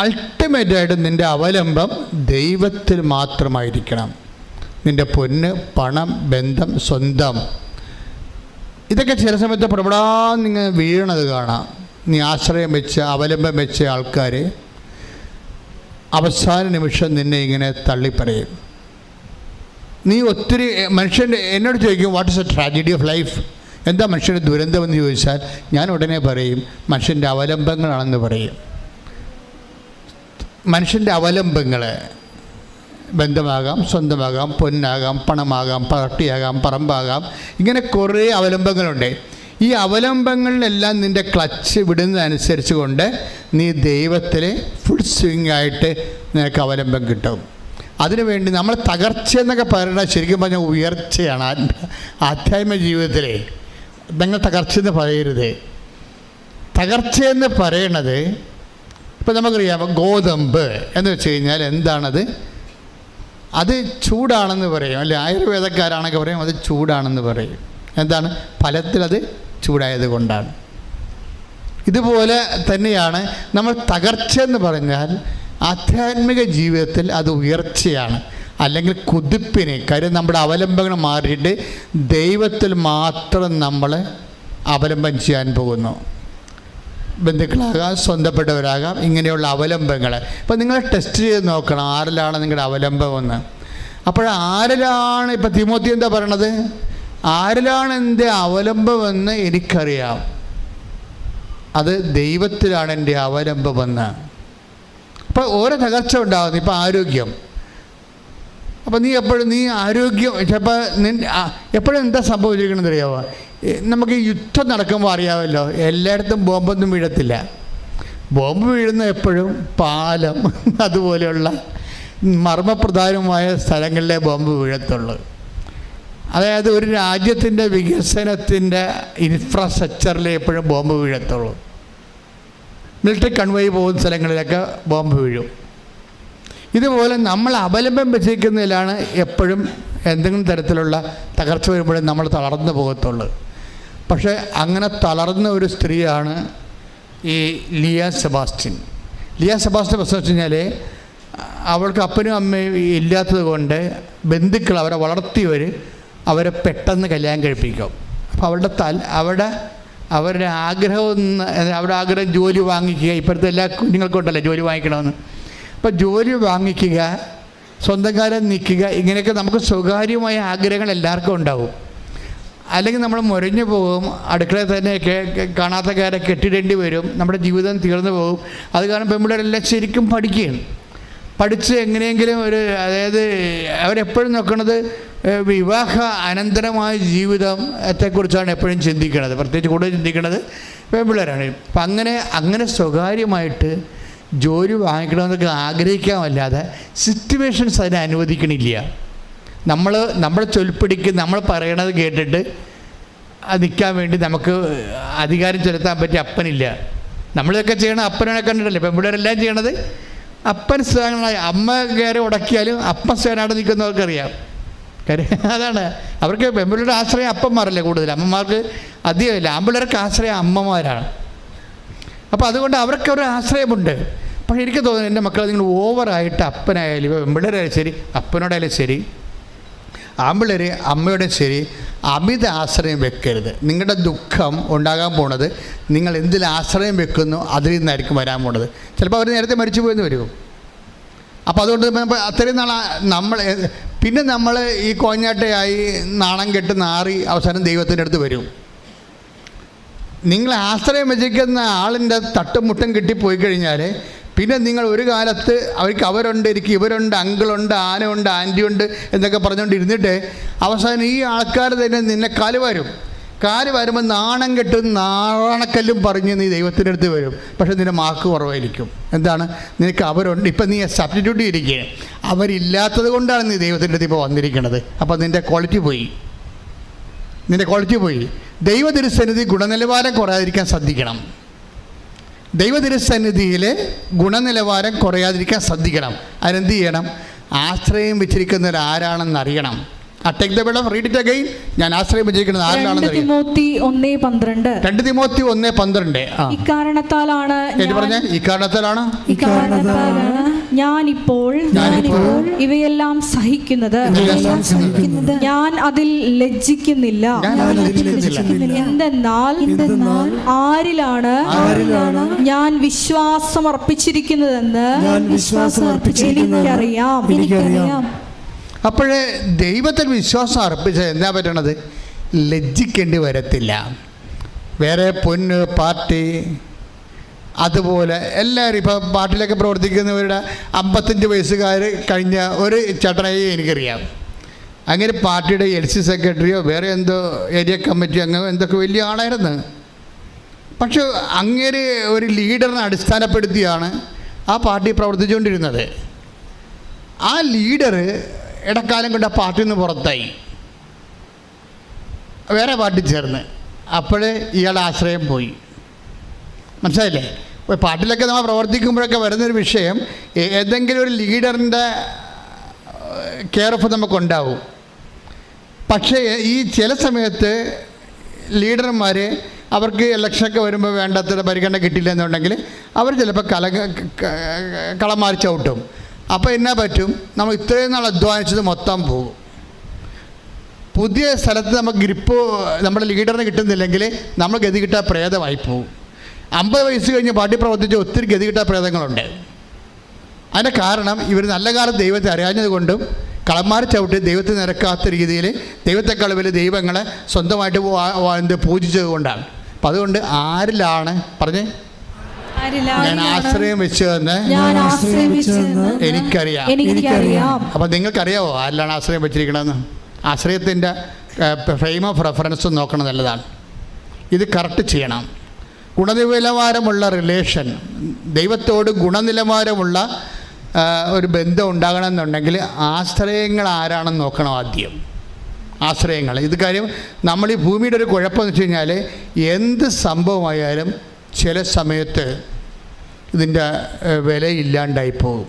അൾട്ടിമേറ്റായിട്ട് നിന്റെ അവലംബം ദൈവത്തിൽ മാത്രമായിരിക്കണം. നിന്റെ പൊന്ന് പണം ബന്ധം സ്വന്തം. ഇതൊക്കെ ചില സമയത്ത് നിങ്ങൾ വീഴണത് കാണാം. നീ ആശ്രയം വെച്ച് അവലംബം വെച്ച ആൾക്കാർ അവസാന നിമിഷം നിന്നെ ഇങ്ങനെ തള്ളിപ്പറയും. നീ ഒത്തിരി മനുഷ്യന്റെ എന്നോട് ചോദിക്കും what is a tragedy of life എന്താ മനുഷ്യന്റെ ദുരന്തമെന്ന് ചോദിച്ചാൽ ഞാൻ ഉടനെ പറയും മനുഷ്യന്റെ അവലംബങ്ങളാണെന്ന് പറയും. മനുഷ്യന്റെ അവലംബങ്ങൾ ബന്ധമാകാം സ്വന്തമാകാം പൊന്നാകാം പണമാകാം പട്ടിയാകാം പറമ്പാകാം. ഇങ്ങനെ കുറേ അവലംബങ്ങളുണ്ട്. ഈ അവലംബങ്ങളിലെല്ലാം നിന്റെ ക്ലച്ച് വിടുന്നതനുസരിച്ച് കൊണ്ട് നീ ദൈവത്തിൽ ഫുൾ സ്വിങ് ആയിട്ട് നിനക്ക് അവലംബം കിട്ടും. അതിനുവേണ്ടി നമ്മൾ തകർച്ച എന്നൊക്കെ പറയുന്നത് ശരിക്കും പറഞ്ഞാൽ ഉയർച്ചയാണ് ആത്മ- ആധ്യാത്മിക ജീവിതത്തിലെ. നിങ്ങൾ തകർച്ച എന്ന് പറയരുത്. തകർച്ചയെന്ന് പറയണത് ഇപ്പം നമുക്കറിയാം ഗോതമ്പ് എന്ന് വെച്ച് കഴിഞ്ഞാൽ എന്താണത്? അത് ചൂടാണെന്ന് പറയും അല്ലെ? ആയുർവേദക്കാരാണൊക്കെ പറയും അത് ചൂടാണെന്ന് പറയും. എന്താണ്? ഫലത്തിൽ അത് ചൂടായത് കൊണ്ടാണ്. ഇതുപോലെ തന്നെയാണ് നമ്മൾ തകർച്ച എന്ന് പറഞ്ഞാൽ ആധ്യാത്മിക ജീവിതത്തിൽ അത് ഉയർച്ചയാണ്. അല്ലെങ്കിൽ കുതിപ്പിന് കാര്യം നമ്മുടെ അവലംബങ്ങൾ മാറിയിട്ട് ദൈവത്തിൽ മാത്രം നമ്മൾ അവലംബം ചെയ്യാൻ പോകുന്നു. ബന്ധുക്കളാകാം സ്വന്തപ്പെട്ടവരാകാം ഇങ്ങനെയുള്ള അവലംബങ്ങൾ ഇപ്പം നിങ്ങൾ ടെസ്റ്റ് ചെയ്ത് നോക്കണം ആരിലാണ് നിങ്ങളുടെ അവലംബമെന്ന്. അപ്പോൾ ആരിലാണ് ഇപ്പം തിമോത്തി എന്താ പറയണത്? ആരിലാണ് എന്റെ അവലംബമെന്ന് എനിക്കറിയാം. അത് ദൈവത്തിലാണ് എന്റെ അവലംബമെന്ന്. അപ്പോൾ ഓരോ തകർച്ച ഉണ്ടാകുന്നു ഇപ്പം ആരോഗ്യം. അപ്പോൾ നീ എപ്പോഴും നീ ആരോഗ്യം ചിലപ്പോൾ നിൻ- എപ്പോഴും എന്താ സംഭവിച്ചിരിക്കണമെന്ന് അറിയാമോ നമുക്ക് യുദ്ധം നടക്കുമ്പോൾ അറിയാമല്ലോ എല്ലായിടത്തും ബോംബൊന്നും വീഴത്തില്ല. ബോംബ് വീഴുന്ന എപ്പോഴും പാലം അതുപോലെയുള്ള മർമ്മപ്രധാനമായ സ്ഥലങ്ങളിലെ ബോംബ് വീഴത്തുള്ളൂ. അതായത് ഒരു രാജ്യത്തിന്റെ വികസനത്തിന്റെ ഇൻഫ്രാസ്ട്രക്ചറിൽ എപ്പോഴും ബോംബ് വീഴത്തുള്ളൂ. മിലിറ്ററി കൺവോയ് പോകുന്ന സ്ഥലങ്ങളിലൊക്കെ ബോംബ് വീഴും. ഇതുപോലെ നമ്മൾ അവലംബം വെച്ചിരിക്കുന്നതിലാണ് എപ്പോഴും എന്തെങ്കിലും തരത്തിലുള്ള തകർച്ച വരുമ്പോഴും നമ്മൾ തളർന്നു പോകത്തുള്ളൂ. പക്ഷേ അങ്ങനെ തളർന്ന ഒരു സ്ത്രീയാണ് ഈ ലിയ സെബാസ്റ്റ്യൻ. ലിയ സെബാസ്റ്റ്യൻ പ്രശ്നം വെച്ച് കഴിഞ്ഞാൽ അവൾക്ക് അപ്പനും അമ്മയും ഇല്ലാത്തത് കൊണ്ട് ബന്ധുക്കൾ അവരെ വളർത്തിയവർ അവരെ പെട്ടെന്ന് കല്യാണം കഴിപ്പിക്കും. അപ്പോൾ അവളുടെ തൽ അവിടെ അവരുടെ ആഗ്രഹം അവരുടെ ആഗ്രഹം ജോലി വാങ്ങിക്കുക. ഇപ്പോഴത്തെ എല്ലാ കുഞ്ഞുങ്ങൾക്കും ഉണ്ടല്ലോ ജോലി വാങ്ങിക്കണമെന്ന്. അപ്പോൾ ജോലി വാങ്ങിക്കുക സ്വന്തം കാലം നിൽക്കുക ഇങ്ങനെയൊക്കെ നമുക്ക് സ്വകാര്യമായ ആഗ്രഹങ്ങൾ എല്ലാവർക്കും ഉണ്ടാവും. അല്ലെങ്കിൽ നമ്മൾ മുരഞ്ഞു പോകും അടുക്കളയിൽ തന്നെ കേ- കേ- കാണാത്ത കാരെ കെട്ടിടേണ്ടി വരും നമ്മുടെ ജീവിതം തീർന്നു പോകും. അത് കാരണം പെൺപിള്ളേരെല്ലാം ശരിക്കും പഠിക്കുകയാണ്. പഠിച്ച് എങ്ങനെയെങ്കിലും ഒരു അതായത് അവരെപ്പോഴും നോക്കുന്നത് വിവാഹ അനന്തരമായ ജീവിതത്തെക്കുറിച്ചാണ് എപ്പോഴും ചിന്തിക്കുന്നത് പ്രത്യേകിച്ച് കൂടുതൽ ചിന്തിക്കുന്നത് പെൺപിള്ളേരാണ്. അപ്പം അങ്ങനെ അങ്ങനെ സ്വകാര്യമായിട്ട് ജോലി വാങ്ങിക്കണമെന്നൊക്കെ ആഗ്രഹിക്കാമല്ലാതെ സിറ്റുവേഷൻസ് അതിനെ അനുവദിക്കണില്ല. നമ്മൾ നമ്മളെ ചൊൽപ്പിടിക്ക് നമ്മൾ പറയണത് കേട്ടിട്ട് നിൽക്കാൻ വേണ്ടി നമുക്ക് അധികാരം ചെലുത്താൻ പറ്റിയ അപ്പനില്ല. നമ്മളിതൊക്കെ ചെയ്യണം അപ്പനെ കണ്ടിട്ടല്ലേ? എല്ലാം ചെയ്യണത് അപ്പൻ സ്ഥാനങ്ങളായി അമ്മ കയറി ഉടക്കിയാലും അപ്പൻ സ്ഥാനായിട്ട് നിൽക്കുന്നവർക്കറിയാം കാര്യം അതാണ്. അവർക്ക് പെൺപിള്ളേരുടെ ആശ്രയം അപ്പന്മാരല്ലേ കൂടുതൽ? അമ്മമാർക്ക് അധികമില്ല. ആമ്പിള്ളേർക്ക് ആശ്രയം അമ്മമാരാണ്. അപ്പോൾ അതുകൊണ്ട് അവർക്ക് ഒരു ആശ്രയമുണ്ട്. പക്ഷേ എനിക്ക് തോന്നുന്നു എന്റെ മക്കൾ നിങ്ങൾ ഓവറായിട്ട് അപ്പനായാലും പെൺപിള്ളേരായാലും ശരി അപ്പനോടായാലും ശരി ആമ്പിള്ളേർ അമ്മയുടെ ശരി അമിത ആശ്രയം വെക്കരുത്. നിങ്ങളുടെ ദുഃഖം ഉണ്ടാകാൻ പോണത് നിങ്ങൾ എന്തിൽ ആശ്രയം വെക്കുന്നു അതിൽ നിന്നായിരിക്കും വരാൻ പോണത്. ചിലപ്പോൾ അവർ നേരത്തെ മരിച്ചു പോയെന്ന് വരും. അപ്പോൾ അതുകൊണ്ട് അത്രയും നാൾ നമ്മൾ പിന്നെ നമ്മൾ ഈ കോഞ്ഞാട്ടയായി നാണം കെട്ട് നാറി അവസാനം ദൈവത്തിന്റെ അടുത്ത് വരും. നിങ്ങൾ ആശ്രയം വെച്ചിരിക്കുന്ന ആളിന്റെ തട്ടും മുട്ടും കിട്ടിപ്പോയി കഴിഞ്ഞാൽ പിന്നെ നിങ്ങൾ ഒരു കാലത്ത് അവർക്ക് അവരുണ്ട് എനിക്ക് ഇവരുണ്ട് അങ്കിളുണ്ട് ആനയുണ്ട് ആന്റിയുണ്ട് എന്നൊക്കെ പറഞ്ഞുകൊണ്ടിരുന്നിട്ട് അവസാനം ഈ ആൾക്കാർ തന്നെ നിന്നെ കാൽ വരും. കാൽ വരുമ്പോൾ നാണം കെട്ടും നാണക്കല്ലും പറഞ്ഞ് നീ ദൈവത്തിന്റെ അടുത്ത് വരും. പക്ഷേ നിന്റെ മാർക്ക് കുറവായിരിക്കും. എന്താണ്? നിനക്ക് അവരുണ്ട്. ഇപ്പം നീ സബ്സ്റ്റിറ്റ്യൂട്ട് ചെയ്തിരിക്കുകയാണ് അവരില്ലാത്തത് കൊണ്ടാണ് നീ ദൈവത്തിന്റെ അടുത്ത് ഇപ്പോൾ വന്നിരിക്കുന്നത് അപ്പോൾ നിന്റെ ക്വാളിറ്റി പോയി. നിന്റെ ക്വാളിറ്റി പോയി. ദൈവ തിരുസന്നിധി ഗുണനിലവാരം കുറയാതിരിക്കാൻ ശ്രദ്ധിക്കണം. ദൈവ തിരുസന്നിധിയിൽ ഗുണനിലവാരം കുറയാതിരിക്കാൻ ശ്രദ്ധിക്കണം. അതിനെന്ത് ചെയ്യണം? ആശ്രയം അറിയണം. Take the of read it again ഞാൻ ആശ്രയം വെച്ചിരിക്കുന്നത് രണ്ട് ആരിലാണെന്ന് തിമോത്തി ഒന്നേ പന്ത്രണ്ട്. രണ്ട് തിമോത്തി ഒന്ന് പന്ത്രണ്ട്. ഇക്കാരണത്താലാണ് പറഞ്ഞ? ഇക്കാരണത്താലാണ്? ഞാനിപ്പോൾ ഞാനിപ്പോൾ ഇവയെല്ലാം സഹിക്കുന്നത്. ഞാൻ അതിൽ ലജ്ജിക്കുന്നില്ല. ഞാൻ അതിൽ ലജ്ജിക്കുന്നില്ല. എന്തെന്നാൽ ആരിലാണ് ആരിലാണ് ഞാൻ വിശ്വാസം അർപ്പിച്ചിരിക്കുന്നതെന്ന് ഞാൻ വിശ്വാസം അർപ്പിച്ചിരിക്കുന്നത് എനിക്കറിയാം. എനിക്കറിയാം. അപ്പോഴേ ദൈവത്തിൽ വിശ്വാസം അർപ്പിച്ച എന്താ പറ്റണത്? ലജ്ജിക്കേണ്ടി വരത്തില്ല. വേറെ പൊന്ന് പാർട്ടി അതുപോലെ എല്ലാവരും ഇപ്പോൾ പാർട്ടിയിലൊക്കെ പ്രവർത്തിക്കുന്നവരുടെ അമ്പത്തഞ്ച് വയസ്സുകാർ കഴിഞ്ഞ ഒരു ചട്ടനായി എനിക്കറിയാം. അങ്ങനെ പാർട്ടിയുടെ എൽ സി സെക്രട്ടറിയോ വേറെ എന്തോ ഏരിയ കമ്മിറ്റിയോ അങ്ങനെ എന്തൊക്കെ വലിയ ആളായിരുന്നു. പക്ഷെ അങ്ങനെ ഒരു ലീഡറിനെ അടിസ്ഥാനപ്പെടുത്തിയാണ് ആ പാർട്ടി പ്രവർത്തിച്ചുകൊണ്ടിരുന്നത്. ആ ലീഡർ ഇടക്കാലം കൊണ്ട് ആ പാർട്ടിയിൽ നിന്ന് പുറത്തായി വേറെ പാർട്ടി ചേർന്ന് അപ്പോഴേ ഇയാളുടെ ആശ്രയം പോയി മനസ്സിലായില്ലേ പാർട്ടിയിലൊക്കെ നമ്മൾ പ്രവർത്തിക്കുമ്പോഴൊക്കെ വരുന്നൊരു വിഷയം ഏതെങ്കിലും ഒരു ലീഡറിന്റെ കെയർ ഓഫ് നമുക്കുണ്ടാവും പക്ഷേ ഈ ചില സമയത്ത് ലീഡർമാർ അവർക്ക് ഇലക്ഷനൊക്കെ വരുമ്പോൾ വേണ്ടത്ര പരിഗണന കിട്ടില്ല എന്നുണ്ടെങ്കിൽ അവർ ചിലപ്പോൾ കല കളം മാറി ചവിട്ടും അപ്പോൾ എന്നാ പറ്റും? നമ്മൾ ഇത്രയും നാൾ അധ്വാനിച്ചത് മൊത്തം പോകും. പുതിയ സ്ഥലത്ത് നമുക്ക് ഗ്രിപ്പ് നമ്മുടെ ലീഡറിന് കിട്ടുന്നില്ലെങ്കിൽ നമ്മൾ ഗതി കിട്ടാൻ പ്രേതമായി പോകും. അമ്പത് വയസ്സ് കഴിഞ്ഞ് പാർട്ടി പ്രവർത്തിച്ച ഒത്തിരി ഗതി കിട്ടാൻ പ്രേതങ്ങളുണ്ട്. അതിന്റെ കാരണം ഇവർ നല്ല കാലം ദൈവത്തെ അറിയാഞ്ഞത് കൊണ്ടും കളന്മാർ ചവിട്ടി ദൈവത്തെ നിരക്കാത്ത രീതിയിൽ ദൈവത്തെക്കാൾ വലിയ ദൈവങ്ങളെ സ്വന്തമായിട്ട് പൂജിച്ചത് കൊണ്ടാണ്. അപ്പം അതുകൊണ്ട് ആരിലാണ് പറഞ്ഞേ? ഞാൻ ആശ്രയം വെച്ചതെന്ന് ഞാൻ ആശ്രയിച്ചതെന്ന് എനിക്കറിയാം. എനിക്കറിയാം. അപ്പൊ നിങ്ങൾക്കറിയാവോ ആരിലാണ് ആശ്രയം വെച്ചിരിക്കണമെന്ന് ആശ്രയത്തിന്റെ ഫ്രെയിം ഓഫ് റെഫറൻസ് നോക്കണം നല്ലതാണ്. ഇത് കറക്റ്റ് ചെയ്യണം. ഗുണനിലവാരമുള്ള റിലേഷൻ ദൈവത്തോട് ഗുണനിലവാരമുള്ള ഒരു ബന്ധം ഉണ്ടാകണമെന്നുണ്ടെങ്കിൽ ആശ്രയങ്ങൾ ആരാണെന്ന് നോക്കണം ആദ്യം. ആശ്രയങ്ങൾ. ഇത് കാര്യം നമ്മൾ ഈ ഭൂമിയുടെ ഒരു കുഴപ്പമെന്ന് വെച്ച് കഴിഞ്ഞാൽ എന്ത് സംഭവമായാലും ചില സമയത്ത് ഇതിന്റെ വിലയില്ലാണ്ടായി പോകും.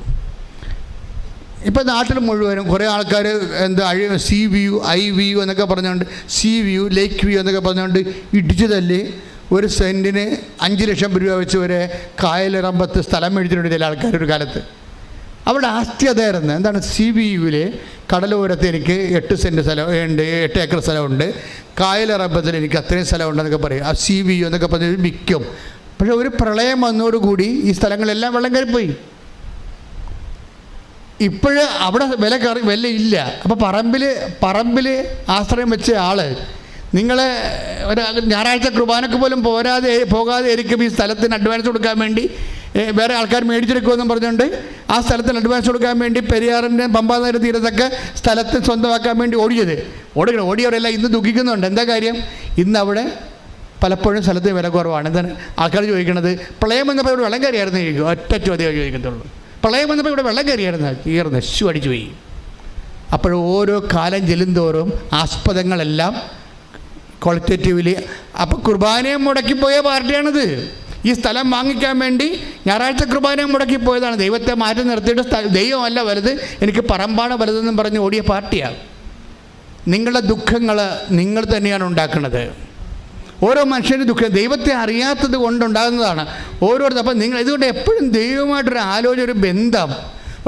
ഇപ്പം നാട്ടിൽ മുഴുവനും കുറേ ആൾക്കാർ എന്താ അഴി സി വ്യൂ ഐ വ്യൂ എന്നൊക്കെ പറഞ്ഞുകൊണ്ട് സി വ്യൂ ലേക്ക് വ്യൂ എന്നൊക്കെ പറഞ്ഞുകൊണ്ട് ഇടിച്ചു തല്ലി ഒരു സെന്റിന് അഞ്ച് ലക്ഷം രൂപ വെച്ച് വരെ കായലിറമ്പത്ത് സ്ഥലം മേടിച്ചിട്ടുണ്ട് ചില ആൾക്കാർ ഒരു കാലത്ത്. അവിടെ ആസ്തി അതായിരുന്നു. എന്താണ്? സി വി യുവിൽ കടലോരത്ത് എനിക്ക് എട്ട് സെന്റ് സ്ഥലം ഉണ്ട് എട്ട് ഏക്കർ സ്ഥലമുണ്ട്. കായലറബത്തിൽ എനിക്ക് അത്രയും സ്ഥലമുണ്ടെന്നൊക്കെ പറയും. ആ സി വി എന്നൊക്കെ പറഞ്ഞ് മിക്കും പക്ഷേ ഒരു പ്രളയം വന്നതോടുകൂടി ഈ സ്ഥലങ്ങളെല്ലാം വെള്ളം കയറിപ്പോയി ഇപ്പോഴ് അവിടെ വില കറി വില ഇല്ല. അപ്പോൾ പറമ്പിൽ പറമ്പിൽ ആശ്രയം വെച്ച ആൾ നിങ്ങളെ ഒരു ഞായറാഴ്ച കുർബാനക്ക് പോലും പോരാതെ പോകാതെ ആയിരിക്കും ഈ സ്ഥലത്തിന് അഡ്വാൻസ് കൊടുക്കാൻ വേണ്ടി വേറെ ആൾക്കാർ മേടിച്ചെടുക്കുമെന്നും പറഞ്ഞുകൊണ്ട് ആ സ്ഥലത്തിന് അഡ്വാൻസ് കൊടുക്കാൻ വേണ്ടി പെരിയാറിന്റെ പമ്പാനഗര തീരത്തൊക്കെ സ്ഥലത്ത് സ്വന്തമാക്കാൻ വേണ്ടി ഓടിയത്. ഓടിക്കണം ഓടിയവരെല്ലാം ഇന്ന് ദുഃഖിക്കുന്നുണ്ട്. എന്താ കാര്യം? ഇന്ന് അവിടെ പലപ്പോഴും സ്ഥലത്ത് വില കുറവാണ്. എന്താണ് ആൾക്കാർ ചോദിക്കുന്നത് പ്രളയം വന്നപ്പോൾ ഇവിടെ വെള്ളം കയറിയായിരുന്നു ചോദിക്കും. ഒറ്റ ചോദ്യമേ ചോദിക്കത്തുള്ളൂ. പ്രളയം വന്നപ്പോൾ ഇവിടെ വെള്ളം കയറിയായിരുന്നു? കീർ നശു അടിച്ചു പോയി അപ്പോൾ ഓരോ കാലം ചെല്ലുന്തോറും ആസ്പദങ്ങളെല്ലാം ക്വാളിറ്റേറ്റീവ്ലി അപ്പോൾ കുർബാനയെ മുടക്കിപ്പോയ പാർട്ടിയാണിത്. ഈ സ്ഥലം വാങ്ങിക്കാൻ വേണ്ടി ഞായറാഴ്ച കുർബാനയെ മുടക്കിപ്പോയതാണ്. ദൈവത്തെ മാറ്റി നിർത്തിയിട്ട് ദൈവമല്ല വലുത്. എനിക്ക് പറമ്പാണ് വലുതെന്നും പറഞ്ഞ് ഓടിയ പാർട്ടിയാണ് നിങ്ങളുടെ ദുഃഖങ്ങൾ നിങ്ങൾ തന്നെയാണ് ഉണ്ടാക്കുന്നത്. ഓരോ മനുഷ്യന്റെ ദുഃഖം ദൈവത്തെ അറിയാത്തത് കൊണ്ടുണ്ടാകുന്നതാണ്. ഓരോരുത്തർ അപ്പം നിങ്ങൾ ഇതുകൊണ്ട് എപ്പോഴും ദൈവമായിട്ടൊരു ആലോചന ഒരു ബന്ധം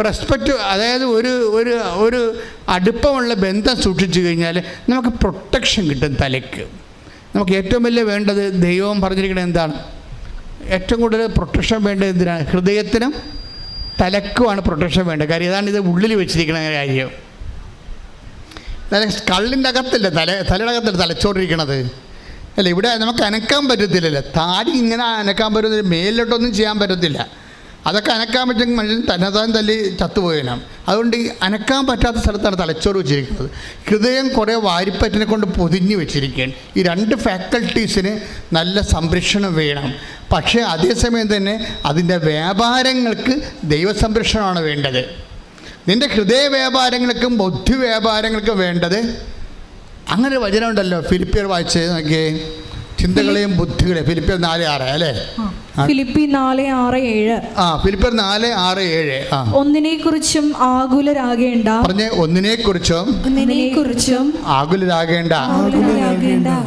റെസ്പെക്റ്റ് അതായത് ഒരു ഒരു ഒരു അടുപ്പമുള്ള ബന്ധം സൂക്ഷിച്ചു കഴിഞ്ഞാൽ നമുക്ക് പ്രൊട്ടക്ഷൻ കിട്ടും തലയ്ക്ക്. നമുക്ക് ഏറ്റവും വലിയ വേണ്ടത് ദൈവം പറഞ്ഞിരിക്കുന്നത് എന്താണ്? ഏറ്റവും കൂടുതൽ പ്രൊട്ടക്ഷൻ വേണ്ടത് എന്തിനാണ് ഹൃദയത്തിനും തലക്കുമാണ് പ്രൊട്ടക്ഷൻ വേണ്ടത്. കാര്യം ഇതാണ് ഇത് ഉള്ളിൽ വെച്ചിരിക്കുന്ന കാര്യം. കള്ളിന്റെ അകത്തല്ല? തല തലയുടെ അകത്തല്ല തലച്ചോണ്ടിരിക്കണത്? അല്ല ഇവിടെ നമുക്ക് അനക്കാൻ പറ്റത്തില്ലല്ലോ. താടി ഇങ്ങനെ അനക്കാൻ പറ്റുന്നില്ല മേലിലോട്ടൊന്നും ചെയ്യാൻ പറ്റത്തില്ല. അതൊക്കെ അനക്കാൻ പറ്റുമെങ്കിൽ മനുഷ്യൻ തന്നെത്താൻ തല്ലി ചത്തുപോയനാണ് അതുകൊണ്ട് ഈ അനക്കാൻ പറ്റാത്ത സ്ഥലത്താണ് തലച്ചോറ് വെച്ചിരിക്കുന്നത്. ഹൃദയം കുറേ വാരിപ്പറ്റിനെ കൊണ്ട് പൊതിഞ്ഞ് വെച്ചിരിക്കുകയാണ്. ഈ രണ്ട് ഫാക്കൽറ്റീസിന് നല്ല സംരക്ഷണം വേണം. പക്ഷേ അതേസമയം തന്നെ അതിന്റെ വ്യാപാരങ്ങൾക്ക് ദൈവസംരക്ഷണമാണ് വേണ്ടത്. നിന്റെ ഹൃദയ വ്യാപാരങ്ങൾക്കും ബുദ്ധി വ്യാപാരങ്ങൾക്കും വേണ്ടത് അങ്ങനെ വചനമുണ്ടല്ലോ ഫിലിപ്പിയർ വായിച്ചേ നോക്കിയേ. ചിന്തകളെയും ബുദ്ധികളെയും. ഫിലിപ്പിയർ നാല് ആറ് അല്ലേ? ഫിലിപ്പി നാല് ആറ് ഏഴ്. ആ ഫിലിപ്പർ നാല് ആറ് ഏഴ്. ഒന്നിനെ കുറിച്ചും ആകുലരാകേണ്ട. പറഞ്ഞ് ഒന്നിനെക്കുറിച്ചും ഒന്നിനെ കുറിച്ചും ആകുലരാകേണ്ട.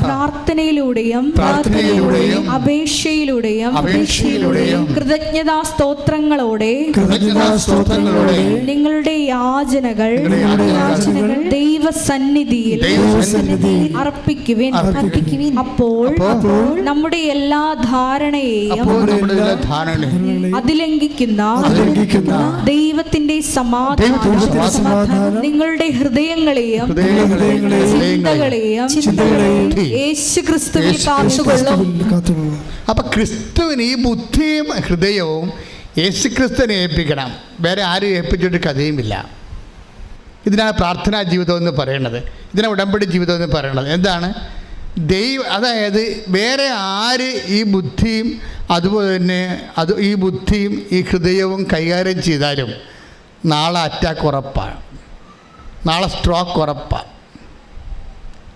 പ്രാർത്ഥനയിലൂടെയും പ്രാർത്ഥനയിലൂടെയും അപേക്ഷയിലൂടെയും അപേക്ഷയിലൂടെയും കൃതജ്ഞതാ സ്തോത്രങ്ങളോടെ കൃതജ്ഞതാ സ്തോത്രങ്ങളോടെ നിങ്ങളുടെ യാചനകൾ ദൈവസന്നിധിയിൽ അർപ്പിക്കുവിൻ. അപ്പോൾ നമ്മുടെ എല്ലാ ധാരണയെയും അതിലംഘിക്കുന്ന ദൈവത്തിന്റെ സമാധാനം നിങ്ങളുടെ ഹൃദയങ്ങളെയും ചിന്തകളെയും യേശു ക്രിസ്തുവിൽ കാത്തുകൊള്ളും. അപ്പൊ ക്രിസ്തുവിന് ഈ ബുദ്ധിയും ഹൃദയവും യേശു ക്രിസ്തുവിനെ ഏൽപ്പിക്കണം. വേറെ ആരും ഏൽപ്പിച്ചിട്ട് കഥയുമില്ല. ഇതിനാണ് പ്രാർത്ഥനാ ജീവിതം എന്ന് പറയുന്നത് ഇതിനാണ് ഉടമ്പടി ജീവിതം എന്ന് പറയുന്നത് എന്താണ്? ദൈവ അതായത് വേറെ ആര് ഈ ബുദ്ധിയും അതുപോലെ തന്നെ അത് ഈ ബുദ്ധിയും ഈ ഹൃദയവും കൈകാര്യം ചെയ്താലും നാളെ അറ്റാക്ക് ഉറപ്പാണ് നാളെ സ്ട്രോക്ക് ഉറപ്പാണ്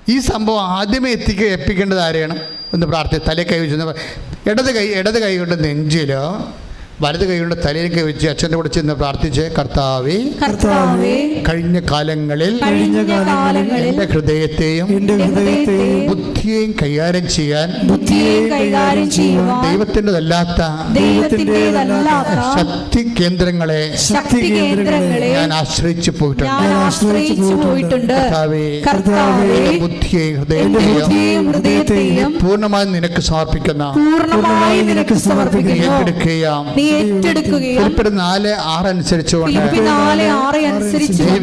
ഈ സംഭവം ആദ്യമേ എത്തിക്ക എപ്പിക്കേണ്ടത് ആരെയാണ്? ഒന്ന് പ്രാർത്ഥി തലേ കൈ വെച്ചു ഇടത് കൈ ഇടത് കൈ കൊണ്ട് നെഞ്ചിലോ വലത് കൈകൊണ്ട് തലയിലേക്ക് വെച്ച് അച്ഛന്റെ കൂടെ ചെന്ന് പ്രാർത്ഥിച്ച് കർത്താവേ കർത്താവേ കഴിഞ്ഞ കാലങ്ങളിൽ കഴിഞ്ഞ കാലങ്ങളിൽ എന്റെ ഹൃദയത്തെയും എന്റെ ഹൃദയത്തെയും ബുദ്ധിയെയും കൈകാര്യം ചെയ്യാൻ ബുദ്ധിയെ കൈകാര്യം ചെയ്യുവാൻ ദൈവത്തിന്റെതല്ലാത്ത ദൈവത്തിന്റെതല്ലാത്ത ശക്തി കേന്ദ്രങ്ങളെ ശക്തി കേന്ദ്രങ്ങളെ ഞാൻ ആശ്രയിച്ചു പോയിട്ടുണ്ട്. ഞാൻ ആശ്രയിച്ചു പോയിട്ടുണ്ട്. കർത്താവേ കർത്താവേ ബുദ്ധിയെയും ഹൃദയത്തെയും ബുദ്ധിയെയും ഹൃദയത്തെയും പൂർണമായും നിനക്ക് സമർപ്പിക്കുന്ന പൂർണമായി നിനക്ക് സമർപ്പിക്കുന്നു. ഏറ്റെടുക്കുകയാം നീ ഏറ്റെടുക്കുകയും നാല് ആറ് അനുസരിച്ചുകൊണ്ട്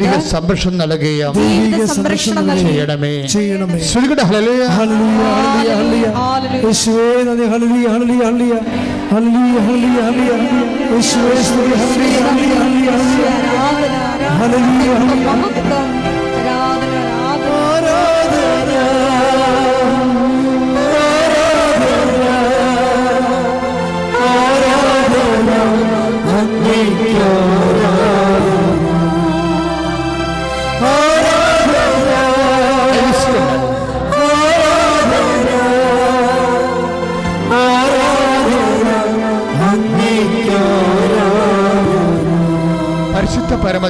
ദൈവിക സംരക്ഷണം നൽകുകയും ചെയ്യണമേ. ചെയ്യണമേ. ഹല്ലേലൂയ.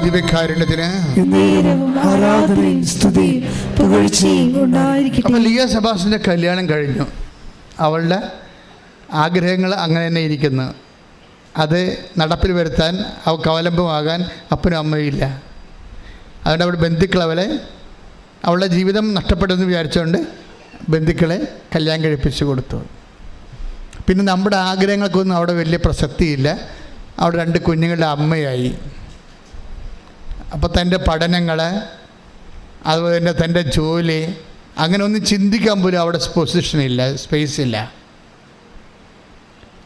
പരിശുദ്ധ പരമദിവ്യകാരുണ്യത്തിന് എന്നേരവും ആരാധനയും സ്തുതിയും പുകഴ്ചയും ഉണ്ടായിരിക്കട്ടെ. അപ്പം ലിയ സെബാസിന്റെ കല്യാണം കഴിഞ്ഞു. അവളുടെ ആഗ്രഹങ്ങൾ അങ്ങനെ തന്നെ ഇരിക്കുന്നു. അത് നടപ്പിൽ വരുത്താൻ അവ അവലംബമാകാൻ അപ്പനും അമ്മയും ഇല്ല. അതുകൊണ്ട് അവിടെ ബന്ധുക്കൾ അവളെ അവളുടെ ജീവിതം നഷ്ടപ്പെടുമെന്ന് വിചാരിച്ചുകൊണ്ട് ബന്ധുക്കളെ കല്യാണം കഴിപ്പിച്ച് കൊടുത്തു. പിന്നെ നമ്മുടെ ആഗ്രഹങ്ങൾക്കൊന്നും അവിടെ വലിയ പ്രസക്തിയില്ല. അവിടെ രണ്ട് കുഞ്ഞുങ്ങളുടെ അമ്മയായി. അപ്പോൾ തന്റെ പഠനങ്ങൾ അതുപോലെ തന്നെ തന്റെ ജോലി അങ്ങനെ ഒന്നും ചിന്തിക്കാൻ പോലും അവിടെ പൊസിഷൻ ഇല്ല സ്പേസ് ഇല്ല.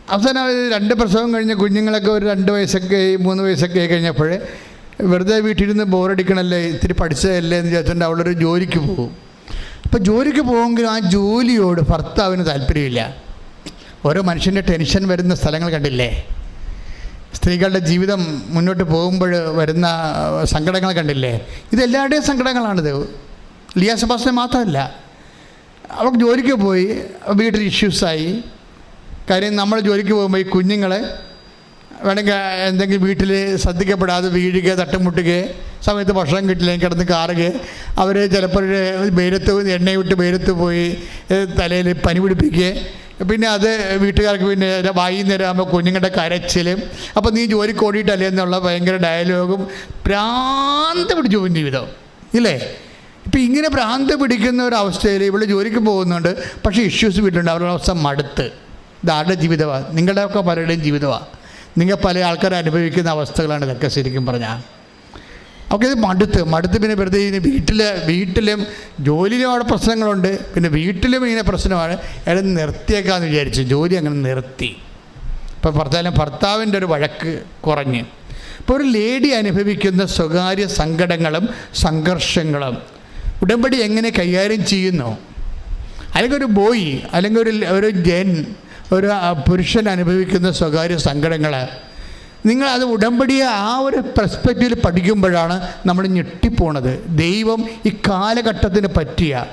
അവസാനം രണ്ട് പ്രസവം കഴിഞ്ഞ കുഞ്ഞുങ്ങളൊക്കെ ഒരു രണ്ട് വയസ്സൊക്കെ മൂന്ന് വയസ്സൊക്കെ ആയി കഴിഞ്ഞപ്പോൾ വെറുതെ വീട്ടിലിരുന്ന് ബോറടിക്കണല്ലേ ഇത്തിരി പഠിച്ചതല്ലേ എന്ന് വിചാരിച്ചുകൊണ്ട് അവളൊരു ജോലിക്ക് പോകും. അപ്പോൾ ജോലിക്ക് പോകുമെങ്കിലും ആ ജോലിയോട് ഭർത്താവിന് താല്പര്യമില്ല. ഓരോ മനുഷ്യന്റെ ടെൻഷൻ വരുന്ന സ്ഥലങ്ങൾ കണ്ടില്ലേ? സ്ത്രീകളുടെ ജീവിതം മുന്നോട്ട് പോകുമ്പോൾ വരുന്ന സങ്കടങ്ങൾ കണ്ടില്ലേ? ഇതെല്ലാവരുടെയും സങ്കടങ്ങളാണിത്. ലിയ സെബാസ്റ്റിനെ മാത്രമല്ല. അവൾക്ക് ജോലിക്ക് പോയി വീട്ടിൽ ഇഷ്യൂസായി. കാര്യം നമ്മൾ ജോലിക്ക് പോകുമ്പോൾ ഈ കുഞ്ഞുങ്ങളെ വേണമെങ്കിൽ എന്തെങ്കിലും വീട്ടിൽ ശ്രദ്ധിക്കപ്പെടാതെ വീഴുക തട്ടുമുട്ടുക സമയത്ത് ഭക്ഷണം കിട്ടില്ല കിടന്ന് കാറുക അവർ ചിലപ്പോൾ വെയിലത്ത് എണ്ണ വിട്ട് വെയിലത്ത് പോയി തലയിൽ പനി പിടിപ്പിക്കുക പിന്നെ അത് വീട്ടുകാർക്ക് പിന്നെ വൈകുന്നേരം ആകുമ്പോൾ കുഞ്ഞുങ്ങളുടെ കരച്ചിലും. അപ്പോൾ നീ ജോലിക്ക് ഓടിയിട്ടല്ലേ എന്നുള്ള ഭയങ്കര ഡയലോഗും. ഭ്രാന്ത് പിടിച്ചു ജീവിതം. ഇല്ലേ? ഇപ്പം ഇങ്ങനെ ഭ്രാന്ത് പിടിക്കുന്ന ഒരു അവസ്ഥയിൽ ഇവിടെ ജോലിക്ക് പോകുന്നുണ്ട്. പക്ഷേ ഇഷ്യൂസ് വീട്ടിലുണ്ട്. അവരുടെ അവസ്ഥ മടുത്ത്. ഇത് ആരുടെ ജീവിതമാണ് നിങ്ങളുടെയൊക്കെ പലരുടെയും ജീവിതമാണ് നിങ്ങൾ പല ആൾക്കാർ അനുഭവിക്കുന്ന അവസ്ഥകളാണ് ഇതൊക്കെ ശരിക്കും പറഞ്ഞാൽ. അവർക്ക് ഇത് മടുത്ത്. മടുത്ത് പിന്നെ വെറുതെ ഇങ്ങനെ വീട്ടിൽ വീട്ടിലും ജോലിയിലും അവിടെ പ്രശ്നങ്ങളുണ്ട്. പിന്നെ വീട്ടിലും ഇങ്ങനെ പ്രശ്നമാണ്. അയാൾ നിർത്തിയേക്കാന്ന് വിചാരിച്ചു. ജോലി അങ്ങനെ നിർത്തി. ഇപ്പോൾ ഭർത്താവിനും ഭർത്താവിന്റെ ഒരു വഴക്ക് കുറഞ്ഞ്. ഇപ്പോൾ ഒരു ലേഡി അനുഭവിക്കുന്ന സ്വകാര്യ സങ്കടങ്ങളും സംഘർഷങ്ങളും ഉടമ്പടി എങ്ങനെ കൈകാര്യം ചെയ്യുന്നു? അല്ലെങ്കിൽ ഒരു ബോയ് അല്ലെങ്കിൽ ഒരു ഒരു ജെൻ ഒരു പുരുഷൻ അനുഭവിക്കുന്ന സ്വകാര്യ സങ്കടങ്ങൾ നിങ്ങൾ അത് ഉടമ്പടിയെ ആ ഒരു പെർസ്പെക്റ്റീവിൽ പഠിക്കുമ്പോഴാണ് നമ്മൾ ഞെട്ടിപ്പോണത്. ദൈവം ഈ കാലഘട്ടത്തിന് പറ്റിയ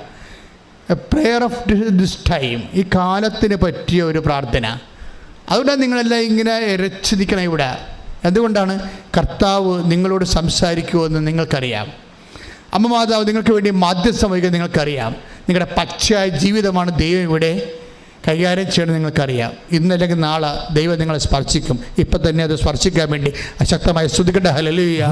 പ്രെയർ ഓഫ് ദിസ് ടൈം ഈ കാലത്തിന് പറ്റിയ ഒരു പ്രാർത്ഥന. അതുകൊണ്ടാണ് നിങ്ങളെല്ലാം ഇങ്ങനെ നിൽക്കണം ഇവിടെ. എന്തുകൊണ്ടാണ്? കർത്താവ് നിങ്ങളോട് സംസാരിക്കുമെന്ന് നിങ്ങൾക്കറിയാം. അമ്മ മാതാവ് നിങ്ങൾക്ക് വേണ്ടി മാധ്യസ്ഥം വഹിക്കാൻ നിങ്ങൾക്കറിയാം. നിങ്ങളുടെ പച്ചയായ ജീവിതമാണ് ദൈവം ഇവിടെ കൈകാര്യം ചെയ്യണം നിങ്ങൾക്കറിയാം. ഇന്നല്ലെങ്കിൽ നാളെ ദൈവം നിങ്ങളെ സ്പർശിക്കും. ഇപ്പൊ തന്നെ അത് സ്പർശിക്കാൻ വേണ്ടി അശക്തമായി സ്തുതിക്കട്ടെ. ഹലലുയ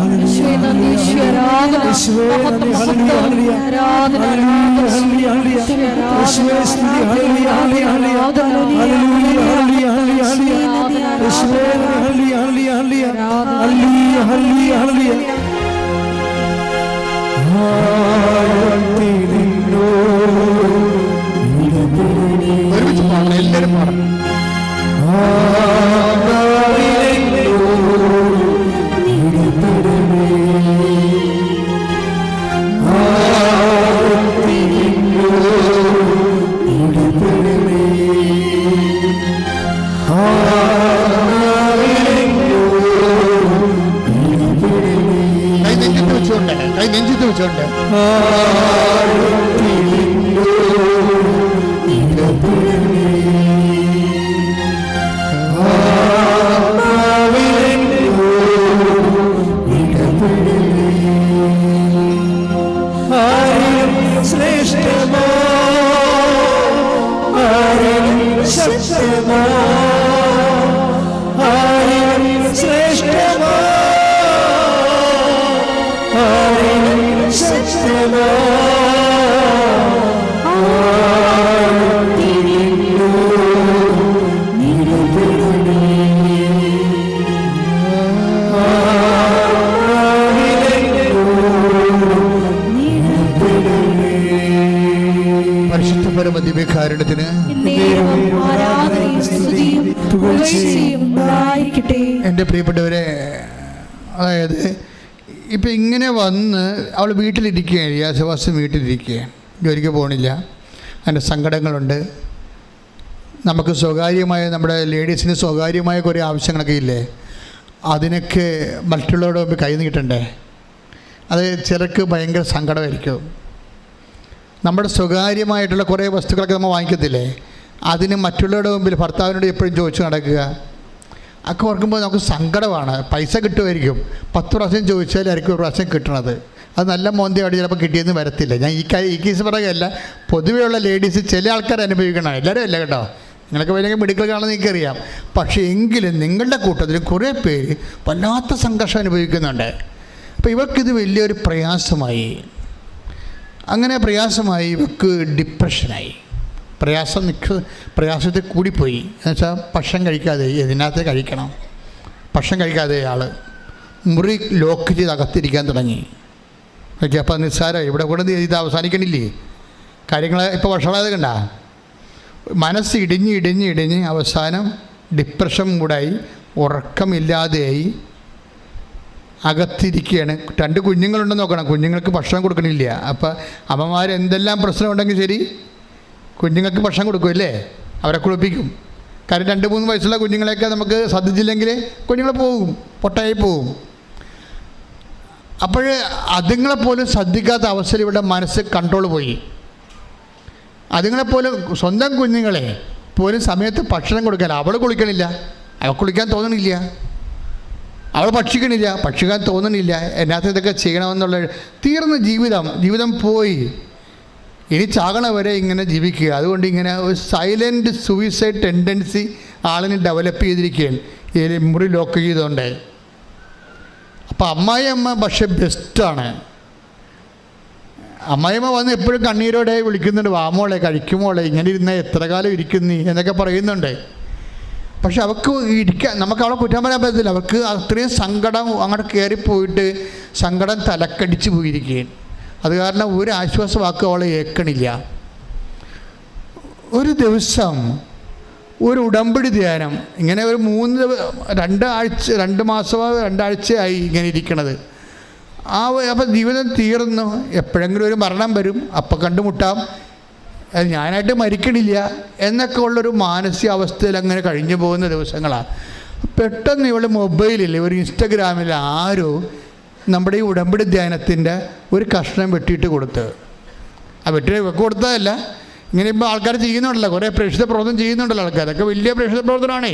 പാടണം എല്ലാവരും പാടണം കൈ വെച്ചുകൊണ്ട് അവൾ വീട്ടിലിരിക്കുകയാണ്. യാസവാസം വീട്ടിലിരിക്കുകയാണ്. ജോലിക്ക് പോകണില്ല അതിന്റെ സങ്കടങ്ങളുണ്ട്. നമുക്ക് സ്വകാര്യമായ നമ്മുടെ ലേഡീസിന് സ്വകാര്യമായ കുറേ ആവശ്യങ്ങളൊക്കെ ഇല്ലേ? അതിനൊക്കെ മറ്റുള്ളവരുടെ മുമ്പ് കൈ നീട്ടണ്ടേ? അത് ചിലർക്ക് ഭയങ്കര സങ്കടമായിരിക്കും. നമ്മുടെ സ്വകാര്യമായിട്ടുള്ള കുറേ വസ്തുക്കളൊക്കെ നമ്മൾ വാങ്ങിക്കത്തില്ലേ? അതിന് മറ്റുള്ളവരുടെ മുമ്പിൽ ഭർത്താവിനോട് എപ്പോഴും ചോദിച്ചു നടക്കുക. ഒക്കെ ഓർക്കുമ്പോൾ നമുക്ക് സങ്കടമാണ്. പൈസ കിട്ടുമായിരിക്കും. പത്ത് പ്രാവശ്യം ചോദിച്ചാലായിരിക്കും ഒരു പ്രാവശ്യം കിട്ടണത്. അത് നല്ല മോന്തിയോട് ചിലപ്പോൾ കിട്ടിയെന്ന് വരത്തില്ല. ഞാൻ ഈ കാര്യം ഈ കേസ് പറയുകയല്ല. പൊതുവെയുള്ള ലേഡീസ് ചില ആൾക്കാർ അനുഭവിക്കണം എല്ലാവരും അല്ല കേട്ടോ. നിങ്ങളൊക്കെ വലിയ മെഡിക്കൽ കാണുന്നത് എനിക്കറിയാം. പക്ഷേ എങ്കിലും നിങ്ങളുടെ കൂട്ടത്തിൽ കുറേ പേര് വല്ലാത്ത സംഘർഷം അനുഭവിക്കുന്നുണ്ട്. അപ്പോൾ ഇവർക്കിത് വലിയൊരു പ്രയാസമായി. അങ്ങനെ പ്രയാസമായി ഇവർക്ക് ഡിപ്രഷനായി പ്രയാസം നിൽക്ക പ്രയാസത്തിൽ കൂടിപ്പോയി. എന്നുവെച്ചാൽ ഭക്ഷണം കഴിക്കാതെ ഇതിനകത്ത് കഴിക്കണം. ഭക്ഷണം കഴിക്കാതെ ആൾ മുറി ലോക്ക് ചെയ്ത് അകത്തിരിക്കാൻ തുടങ്ങി. ഓക്കെ അപ്പോൾ നിസ്സാരം. ഇവിടെ കൂടെ ഇത് അവസാനിക്കണില്ലേ? കാര്യങ്ങൾ ഇപ്പോൾ വഷളാതെ കണ്ട? മനസ്സ് ഇടിഞ്ഞ് ഇടിഞ്ഞ് ഇടിഞ്ഞ് അവസാനം ഡിപ്രഷൻ കൂടായി ഉറക്കമില്ലാതെയായി അകത്തിരിക്കുകയാണ് രണ്ട് കുഞ്ഞുങ്ങളുണ്ടെന്ന് നോക്കണം. കുഞ്ഞുങ്ങൾക്ക് ഭക്ഷണം കൊടുക്കണില്ല. അപ്പോൾ അമ്മമാർ എന്തെല്ലാം പ്രശ്നമുണ്ടെങ്കിൽ ശരി കുഞ്ഞുങ്ങൾക്ക് ഭക്ഷണം കൊടുക്കുമല്ലേ അവരെ കുളിപ്പിക്കും. കാര്യം രണ്ട് മൂന്ന് വയസ്സുള്ള കുഞ്ഞുങ്ങളെയൊക്കെ നമുക്ക് ശ്രദ്ധിച്ചില്ലെങ്കിൽ കുഞ്ഞുങ്ങൾ പോകും പൊട്ടായി പോകും അപ്പോൾ അതുങ്ങളെപ്പോലും ശ്രദ്ധിക്കാത്ത അവസ്ഥയിൽ ഇവിടെ മനസ്സ് കൺട്രോൾ പോയി. അതുങ്ങളെപ്പോലും സ്വന്തം കുഞ്ഞുങ്ങളെ പോലും സമയത്ത് ഭക്ഷണം കൊടുക്കാൻ അവൾ കുളിക്കണില്ല. അവൾ കുളിക്കാൻ തോന്നണില്ല. അവൾ ഭക്ഷിക്കണില്ല ഭക്ഷിക്കാൻ തോന്നണില്ല. എന്നാത്ത ഇതൊക്കെ ചെയ്യണമെന്നുള്ള തീർന്ന ജീവിതം ജീവിതം പോയി. ഇനി ചാകണ വരെ ഇങ്ങനെ ജീവിക്കുക. അതുകൊണ്ട് ഇങ്ങനെ ഒരു സൈലന്റ് സൂയിസൈഡ് ടെൻഡൻസി ആളിന് ഡെവലപ്പ് ചെയ്തിരിക്കുകയാണ്. ഈ മുറി ലോക്ക് ചെയ്തുകൊണ്ട് അപ്പോൾ അമ്മായിയമ്മ പക്ഷെ ബെസ്റ്റാണ് അമ്മായിയമ്മ വന്ന് എപ്പോഴും കണ്ണീരോടെ വിളിക്കുന്നുണ്ട് വാമോളെ കഴിക്കുമോളെ ഇങ്ങനെ ഇരുന്ന എത്ര കാലം ഇരിക്കുന്നു? എന്നൊക്കെ പറയുന്നുണ്ട്. പക്ഷെ അവൾക്ക് ഇരിക്കാൻ നമുക്ക് അവളെ കുറ്റം പറയാൻ പറ്റത്തില്ല. അവൾക്ക് അത്രയും സങ്കടം അങ്ങോട്ട് കയറിപ്പോയിട്ട് സങ്കടം തലക്കടിച്ച് പോയിരിക്കുകയാണ്. അത് കാരണം ഒരു ആശ്വാസ വാക്ക് അവളെ ഏക്കണില്ല ഒരു ദിവസം ഒരു ഉടമ്പടി ധ്യാനം. ഇങ്ങനെ ഒരു മൂന്ന് രണ്ടാഴ്ച രണ്ട് മാസമോ രണ്ടാഴ്ചയായി ഇങ്ങനെ ഇരിക്കണത്. ആ അപ്പം ജീവിതം തീർന്നു. എപ്പോഴെങ്കിലും ഒരു മരണം വരും. അപ്പം കണ്ടുമുട്ടാം. ഞാനായിട്ട് മരിക്കണില്ല എന്നൊക്കെ ഉള്ളൊരു മാനസികാവസ്ഥയിൽ അങ്ങനെ കഴിഞ്ഞു പോകുന്ന ദിവസങ്ങളാണ് പെട്ടെന്ന് ഇവൾ മൊബൈലിൽ ഒരു ഇൻസ്റ്റഗ്രാമിൽ ആരോ നമ്മുടെ ഈ ഉടമ്പടി ധ്യാനത്തിന്റെ ഒരു കഷ്ണം വെട്ടിയിട്ട് കൊടുത്ത്. ആ വെട്ടി കൊടുത്തതല്ല. ഇങ്ങനെ ഇപ്പോൾ ആൾക്കാർ ചെയ്യുന്നുണ്ടല്ലോ. കുറേ പ്രേക്ഷിത പ്രവർത്തനം ചെയ്യുന്നുണ്ടല്ലോ ആൾക്കാർ അതൊക്കെ വലിയ പ്രേക്ഷിത പ്രവർത്തനമാണേ.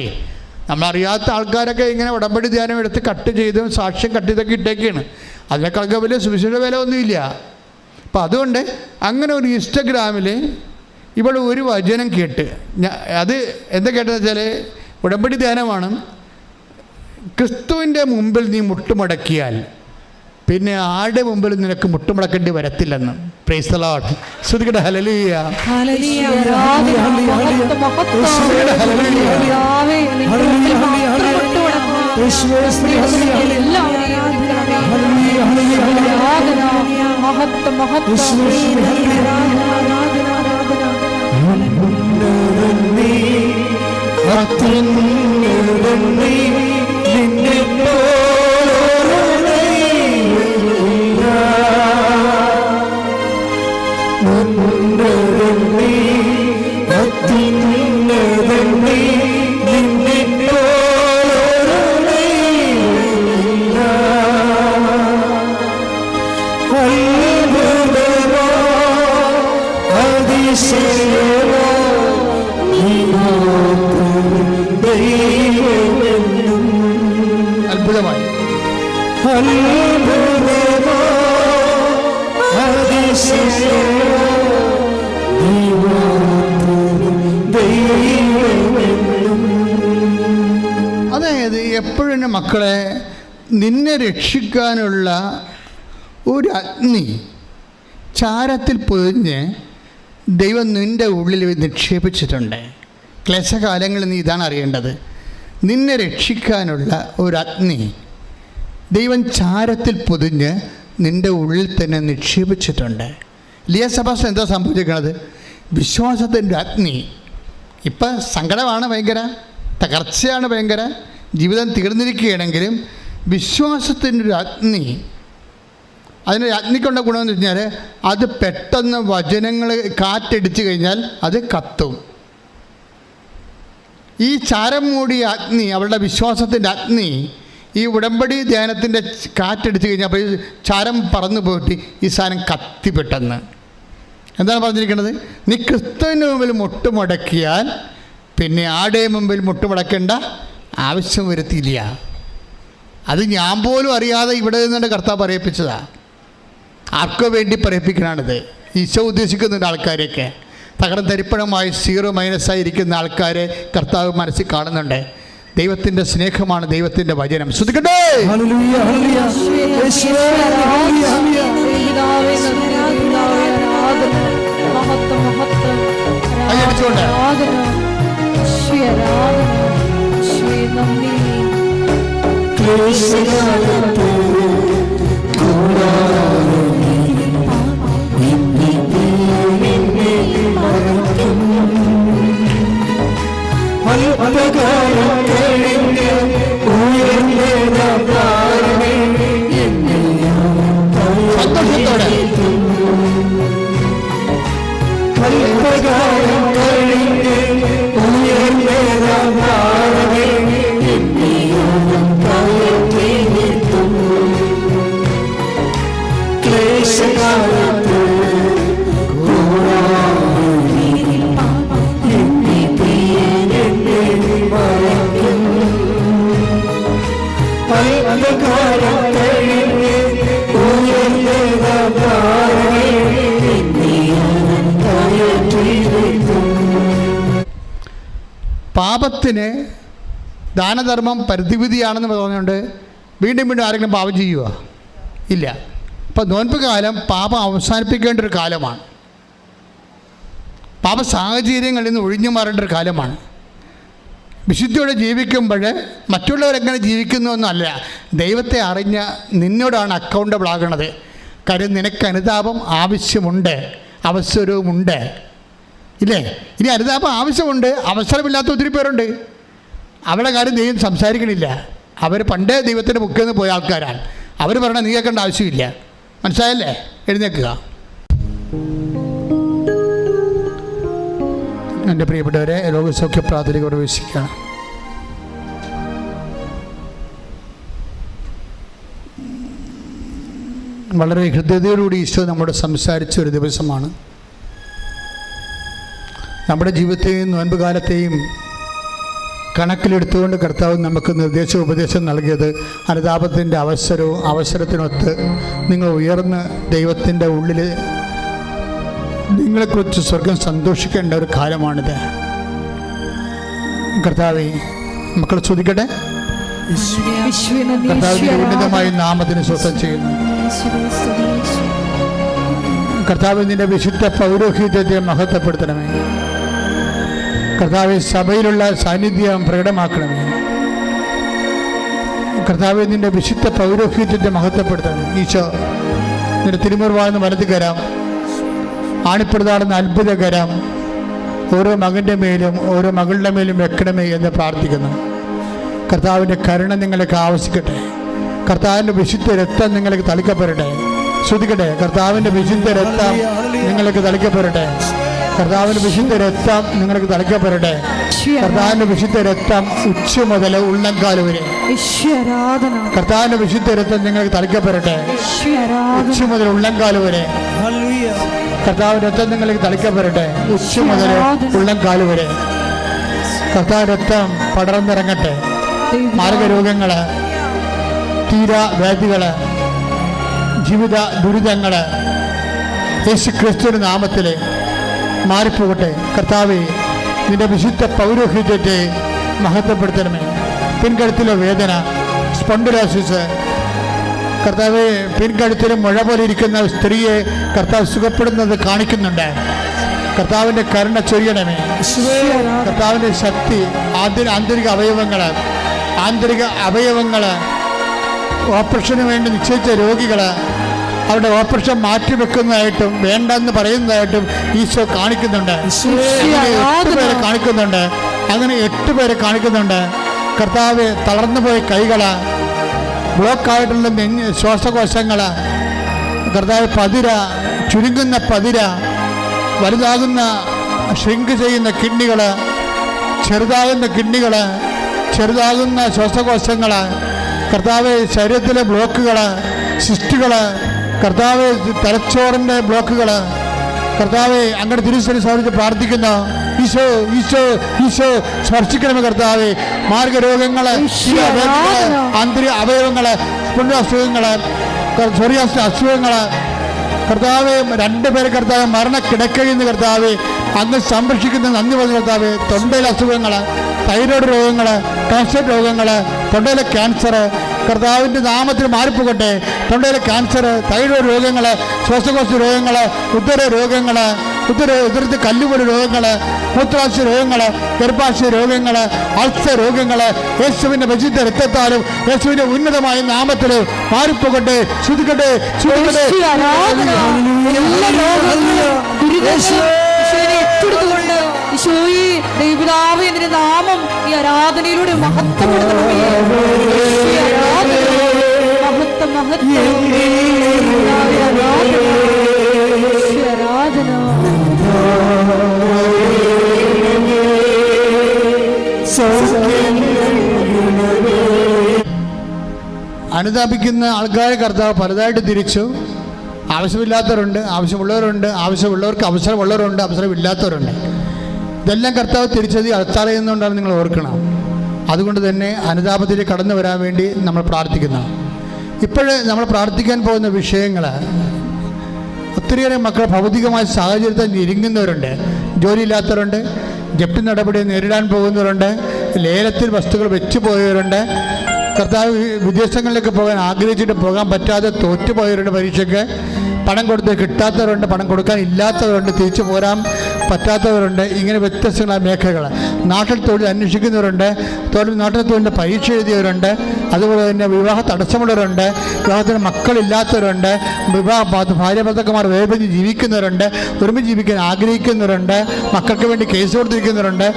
നമ്മളറിയാത്ത ആൾക്കാരൊക്കെ ഇങ്ങനെ ഉടമ്പടി ധ്യാനം എടുത്ത് കട്ട് ചെയ്തും സാക്ഷ്യം കട്ട് ചെയ്തൊക്കെ ഇട്ടേക്കാണ്. അതിനേക്കാളൊക്കെ വലിയ സുവിശേഷ വില ഒന്നുമില്ല. അപ്പം അതുകൊണ്ട് അങ്ങനെ ഒരു ഇൻസ്റ്റഗ്രാമിൽ ഇവിടെ ഒരു വചനം കേട്ട് അത് എന്താ കേട്ടതെന്ന് വെച്ചാൽ ഉടമ്പടി ധ്യാനമാണ് ക്രിസ്തുവിന്റെ മുമ്പിൽ നീ മുട്ടുമടക്കിയാൽ പിന്നെ ആരുടെ മുമ്പിൽ നിനക്ക് മുട്ടുമുടക്കേണ്ടി വരത്തില്ലെന്ന്? പ്രൈസ് ലോഡ് ശ്രുതികട ഹലലിയ ഹല്ലേലൂയ, അതായത് എപ്പോഴും മക്കളെ നിന്നെ രക്ഷിക്കാനുള്ള ഒരു അഗ്നി ചാരത്തിൽ പൊതിഞ്ഞ് ദൈവം നിന്റെ ഉള്ളിൽ നിക്ഷേപിച്ചിട്ടുണ്ട്. ക്ലേശകാലങ്ങളിൽ നീ ഇതാണ് അറിയേണ്ടത്. നിന്നെ രക്ഷിക്കാനുള്ള ഒരു അഗ്നി ദൈവം ചാരത്തിൽ പൊതിഞ്ഞ് നിന്റെ ഉള്ളിൽ തന്നെ നിക്ഷേപിച്ചിട്ടുണ്ട്. ലിയ സഭാസ് എന്താ സംഭവിച്ചിരിക്കുന്നത് വിശ്വാസത്തിന്റെ അഗ്നി. ഇപ്പം സങ്കടമാണ് ഭയങ്കര തകർച്ചയാണ് ഭയങ്കര ജീവിതം തീർന്നിരിക്കുകയാണെങ്കിലും വിശ്വാസത്തിന്റെ ഒരു അഗ്നി. അതിന്റെ അഗ്നിക്കൊണ്ട ഗുണമെന്ന് വെച്ചാൽ അത് പെട്ടെന്ന് വചനങ്ങൾ കാറ്റടിച്ചു കഴിഞ്ഞാൽ അത് കത്തും. ഈ ചാരം മൂടിയ അഗ്നി അവളുടെ വിശ്വാസത്തിന്റെ അഗ്നി ഈ ഉടമ്പടി ധ്യാനത്തിന്റെ കാറ്റടിച്ചു കഴിഞ്ഞാൽ അപ്പോൾ ഈ ചാരം പറന്നു പോയിട്ട് ഈ സാധനം കത്തി പെട്ടെന്ന്. എന്താണ് പറഞ്ഞിരിക്കുന്നത്? നീ ക്രിസ്തുവിന് മുമ്പിൽ മുട്ടുമടക്കിയാൽ പിന്നെ ആടെ മുമ്പിൽ മുട്ടുമടക്കേണ്ട ആവശ്യം വരുത്തിയില്ല. അത് ഞാൻ പോലും അറിയാതെ ഇവിടെ നിന്നുകൊണ്ട് കർത്താവ് പറയിപ്പിച്ചതാണ് ആർക്കോ വേണ്ടി പറയിപ്പിക്കണാണിത്. ഈശോ ഉദ്ദേശിക്കുന്നുണ്ട് ആൾക്കാരെയൊക്കെ. തകർന്ന് തരിപ്പണമായി സീറോ മൈനസായി ഇരിക്കുന്ന ആൾക്കാരെ കർത്താവ് മനസ്സിൽ കാണുന്നുണ്ട്. ദൈവത്തിന്റെ സ്നേഹമാണ് ദൈവത്തിന്റെ വചനം. ശ്രദ്ധിക്കട്ടെ? ഹല്ലേലൂയ. പാപത്തിന് ദാനധർമ്മം പരിധിവിധിയാണെന്ന് പറഞ്ഞുകൊണ്ട് വീണ്ടും വീണ്ടും ആരെങ്കിലും പാപം ചെയ്യുക ഇല്ല. ഇപ്പം നോൻപ് കാലം പാപം അവസാനിപ്പിക്കേണ്ട ഒരു കാലമാണ്. പാപ സാഹചര്യങ്ങളിൽ നിന്ന് ഒഴിഞ്ഞു മാറേണ്ട ഒരു കാലമാണ്. വിശുദ്ധിയോടെ ജീവിക്കുമ്പോൾ മറ്റുള്ളവരെങ്ങനെ ജീവിക്കുന്നു എന്നല്ല ദൈവത്തെ അറിഞ്ഞ നിന്നോടാണ് അക്കൗണ്ടബിൾ ആകണത്. കാര്യം നിനക്ക് അനുതാപം ആവശ്യമുണ്ട് അവസരവുമുണ്ട്. ഇല്ലേ? ഇനി അനുതാപം ആവശ്യമുണ്ട്. അവസരമില്ലാത്ത ഒത്തിരി പേരുണ്ട്. അവരുടെ കാര്യം ദൈവം സംസാരിക്കണില്ല. അവർ പണ്ടേ ദൈവത്തിന്റെ മുക്കിൽ നിന്ന് പോയ ആൾക്കാരാണ്. അവർ പറയണ നീ കേൾക്കേണ്ട ആവശ്യമില്ല. മനസ്സിലായല്ലേ? എഴുന്നേക്കുക എന്റെ പ്രിയപ്പെട്ടവരെ രോഗസൗഖ്യ പ്രാഥമിക പ്രവേശിക്കുകയാണ്. വളരെ ഹൃദയതയോടുകൂടി ഈശോ നമ്മുടെ സംസാരിച്ച ഒരു ദിവസമാണ്. നമ്മുടെ ജീവിതത്തെയും നോൻപ് കാലത്തെയും കണക്കിലെടുത്തുകൊണ്ട് കർത്താവ് നമുക്ക് നിർദ്ദേശ ഉപദേശം നൽകിയത് അനുതാപത്തിന്റെ അവസരവും അവസരത്തിനൊത്ത് നിങ്ങൾ ഉയർന്ന് ദൈവത്തിന്റെ ഉള്ളിൽ നിങ്ങളെക്കുറിച്ച് സ്വർഗം സന്തോഷിക്കേണ്ട ഒരു കാലമാണിത്. കർത്താവെ മക്കൾ ചോദിക്കട്ടെ കർത്താവിന്റെ ഉന്നതമായ. നാമത്തിന് സ്വസ്ഥം ചെയ്യുന്നു. കർത്താവ് നിന്റെ വിശുദ്ധ പൗരോഹിത്യത്തെ മഹത്വപ്പെടുത്തണമേ. കർത്താവ് സഭയിലുള്ള സാന്നിധ്യം പ്രകടമാക്കണമേ. കർത്താവ് നിന്റെ വിശുദ്ധ പൗരോഹിത്യത്തെ മഹത്വപ്പെടുത്തണം. ഈശോ നിന്റെ തിരുമുറുവാണെന്ന് വലത് കരാം ആണിപ്പെടുതാടുന്ന അത്ഭുത കരാം ഓരോ മകന്റെ മേലും ഓരോ മകളുടെ മേലും വെക്കണമേ എന്ന് പ്രാർത്ഥിക്കുന്നു. കർത്താവിന്റെ കരുണ നിങ്ങളൊക്കെ ആവശ്യിക്കട്ടെ. കർത്താവിന്റെ വിശുദ്ധ രക്തം നിങ്ങൾക്ക് തളിക്കപ്പെടട്ടെ. ശ്രദ്ധിക്കട്ടെ കർത്താവിന്റെ വിശുദ്ധ രക്തം നിങ്ങൾക്ക് തളിക്കപ്പെടട്ടെ. കർത്താവിന്റെ വിശുദ്ധ രക്തം നിങ്ങൾക്ക് തളിക്കപ്പെടട്ടെ കർത്താവിന്റെ വിശുദ്ധ രക്തം ഉച്ച മുതൽ ഉള്ളംകാൽ വരെ. കർത്താവിന്റെ വിശുദ്ധ രക്തം നിങ്ങൾക്ക് തളിക്കപ്പെടട്ടെ ഉച്ച മുതൽ ഉള്ളംകാൽ വരെ. കർത്താവിന്റെ രക്തം നിങ്ങൾക്ക് തളിക്കപ്പെടട്ടെ ഉച്ച മുതൽ ഉള്ളംകാൽ വരെ. കർത്താവ് രക്തം പടർന്നിറങ്ങട്ടെ. മാർഗരോഗങ്ങൾ തീരാവേദികൾ ജീവിത ദുരിതങ്ങൾ. യേശു ക്രിസ്തുവിന്റെ നാമത്തിൽ മാറിപ്പോകട്ടെ. കർത്താവെ നിന്റെ വിശുദ്ധ പൗരോഹിത്യത്തെ മഹത്വപ്പെടുത്തണമേ. പിൻകഴുത്തിലെ വേദന സ്പോണ്ടിലോസിസ്. കർത്താവ് പിൻകഴുത്തിൽ മുഴ പോലെ ഇരിക്കുന്ന സ്ത്രീയെ കർത്താവ് സുഖപ്പെടുന്നത് കാണിക്കുന്നുണ്ട്. കർത്താവിന്റെ കരുണ ചൊരിയണമേ. കർത്താവിന്റെ ശക്തി ആദ്യ ആന്തരിക അവയവങ്ങൾ ആന്തരിക അവയവങ്ങൾ ഓപ്പറേഷന് വേണ്ടി നിശ്ചയിച്ച രോഗികൾ അവരുടെ ഓപ്പറേഷൻ മാറ്റിവെക്കുന്നതായിട്ടും വേണ്ടെന്ന് പറയുന്നതായിട്ടും ഈശോ കാണിക്കുന്നുണ്ട്. എട്ട് പേരെ കാണിക്കുന്നുണ്ട്. അങ്ങനെ എട്ട് പേരെ കാണിക്കുന്നുണ്ട്. കർത്താവ് തളർന്നുപോയ കൈകൾ ബ്ലോക്കായിട്ടുള്ള നെഞ്ഞ് ശ്വാസകോശങ്ങൾ കർത്താവ് പതിര ചുരുങ്ങുന്ന പതിര വലുതാകുന്ന ഷ്രിങ്ക് ചെയ്യുന്ന കിഡ്നികൾ ചെറുതാകുന്ന കിഡ്നികൾ ചെറുതാകുന്ന ശ്വാസകോശങ്ങൾ കർത്താവ് ശരീരത്തിലെ ബ്ലോക്കുകൾ സിസ്റ്റുകൾ കർത്താവ് തലച്ചോറിന്റെ ബ്ലോക്കുകൾ കർത്താവ് അങ്ങനെ തിരുസരി സാധിച്ച് പ്രാർത്ഥിക്കുന്ന. ഈശോ ഈശോ ഈശോ സ്പർശിക്കണമേ കർത്താവെ. മാർഗരോഗങ്ങൾ ആന്തരിക അവയവങ്ങൾ അസുഖങ്ങൾ ചെറിയ അസുഖങ്ങൾ കർത്താവ് രണ്ടുപേരെ കർത്താവ് മരണക്കിടക്കയിൽ നിന്ന് കർത്താവ് അങ്ങ് സംരക്ഷിക്കുന്ന നന്ദി പറഞ്ഞ കർത്താവ് തൊണ്ടയിലെ അസുഖങ്ങൾ തൈറോയ്ഡ് രോഗങ്ങൾ കാൻസർ രോഗങ്ങൾ തൊണ്ടയിലെ ക്യാൻസർ കർത്താവിന്റെ നാമത്തിൽ മാറിപ്പോകട്ടെ. തൊണ്ടയിലെ ക്യാൻസർ തൈറോയ്ഡ് രോഗങ്ങൾ ശ്വാസകോശ രോഗങ്ങൾ ഉദര രോഗങ്ങൾ ഉദര ഉത്തരത്തെ കല്ലുപോലെ രോഗങ്ങൾ മൂത്രാശയ രോഗങ്ങൾ ഗർഭാശയ രോഗങ്ങൾ അൾസർ രോഗങ്ങൾ യേശുവിന്റെ വിശുദ്ധ രക്തത്താലും യേശുവിന്റെ ഉന്നതമായ നാമത്തിൽ മാറിപ്പോകട്ടെ. ശ്രദ്ധിക്കട്ടെ ശ്രദ്ധിക്കട്ടെ ദൈവനാമം ഈ ആരാധനയിലൂടെ മഹത്വപ്പെടുത്തണമേ. അനുതാപിക്കുന്ന ആൾക്കാരെ കർത്താവ് പലതായിട്ട് തിരിച്ചു. ആവശ്യമില്ലാത്തവരുണ്ട് ആവശ്യമുള്ളവരുണ്ട് ആവശ്യമുള്ളവർക്ക് അവസരമുള്ളവരുണ്ട് അവസരമില്ലാത്തവരുണ്ട്. ഇതെല്ലാം കർത്താവ് തിരിച്ചത് അടുത്തറിയുന്നതുകൊണ്ടാണ് നിങ്ങൾ ഓർക്കണം. അതുകൊണ്ട് തന്നെ അനുതാപത്തിലേക്ക് കടന്നു വരാൻ വേണ്ടി നമ്മൾ പ്രാർത്ഥിക്കുന്നു. ഇപ്പോഴ് നമ്മൾ പ്രാർത്ഥിക്കാൻ പോകുന്ന വിഷയങ്ങൾ ഒത്തിരിയേറെ മക്കൾ ഭൗതികമായ സാഹചര്യത്തിൽ ഞെരുങ്ങുന്നവരുണ്ട് ജോലിയില്ലാത്തവരുണ്ട് ജപ്തി നടപടി നേരിടാൻ പോകുന്നവരുണ്ട് ലേലത്തിൽ വസ്തുക്കൾ വെച്ചു പോയവരുണ്ട് കർത്താവ് വിദേശങ്ങളിലേക്ക് പോകാൻ ആഗ്രഹിച്ചിട്ട് പോകാൻ പറ്റാതെ തോറ്റുപോയവരുണ്ട് പരീക്ഷയ്ക്ക്. പണം കൊടുത്ത് കിട്ടാത്തവരുണ്ട് പണം കൊടുക്കാൻ ഇല്ലാത്തവരുണ്ട് തിരിച്ചു പോരാൻ പറ്റാത്തവരുണ്ട് ഇങ്ങനെ വ്യത്യസ്തങ്ങളായ മേഖലകൾ നാട്ടിൽ തൊഴിൽ അന്വേഷിക്കുന്നവരുണ്ട് തൊഴിൽ നാട്ടിൽ തൊഴിലിന്റെ പരീക്ഷ എഴുതിയവരുണ്ട് അതുപോലെ തന്നെ വിവാഹ തടസ്സമുള്ളവരുണ്ട് വിവാഹത്തിന് മക്കളില്ലാത്തവരുണ്ട് വിവാഹ ഭാര്യ ഭർത്താക്കന്മാർ വേർപിരിഞ്ഞ് ജീവിക്കുന്നവരുണ്ട് ഒരുമിച്ച് ജീവിക്കാൻ ആഗ്രഹിക്കുന്നവരുണ്ട് മക്കൾക്ക് വേണ്ടി കേസ് കൊടുത്തിരിക്കുന്നവരുണ്ട്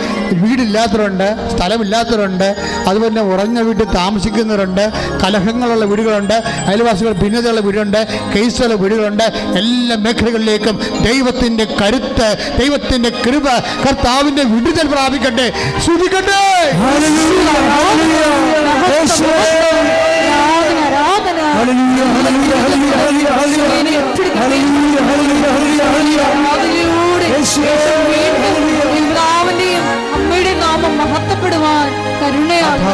വീടില്ലാത്തവരുണ്ട് സ്ഥലമില്ലാത്തവരുണ്ട് അതുപോലെ തന്നെ ഉറഞ്ഞ വീട്ടിൽ താമസിക്കുന്നവരുണ്ട് കലഹങ്ങളുള്ള വീടുകളുണ്ട് അയൽവാസികൾ ഭിന്നതയുള്ള വീടുണ്ട് കേസുള്ള വീടുകളുണ്ട് കൊണ്ട് എല്ലാ മേഖലകളിലേക്കും ദൈവത്തിന്റെ കരുത്ത് ദൈവത്തിന്റെ കൃപ കർത്താവിന്റെ വിടുതൽ പ്രാപിക്കട്ടെ. ശ്രുതിക്കട്ടെ അമ്മയുടെ നാമം മഹത്വപ്പെടുവാൻ കരുണയാണ്